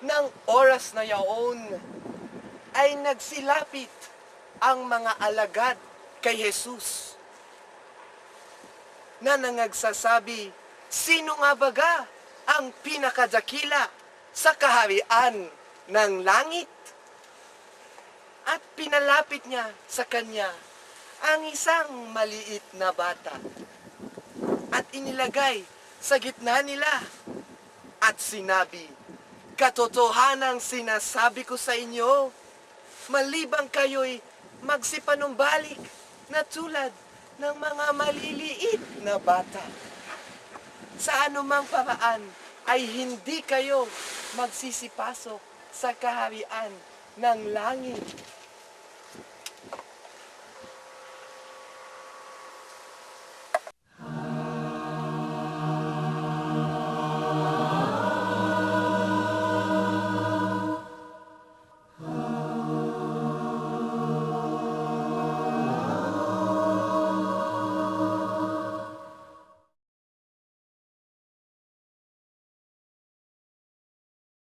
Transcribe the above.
mga oras na yaon ay nagsilapit ang mga alagad kay Jesus na nangagsasabi, sino nga baga ang pinakadakila sa kaharian ng langit? At pinalapit niya sa kanya ang isang maliit na bata at inilagay sa gitna nila at sinabi, Katotohanang sinasabi ko sa inyo, malibang kayo'y magsipanumbalik na tulad ng mga maliliit na bata. Sa anumang paraan ay hindi kayo magsisipasok sa kaharian ng langit.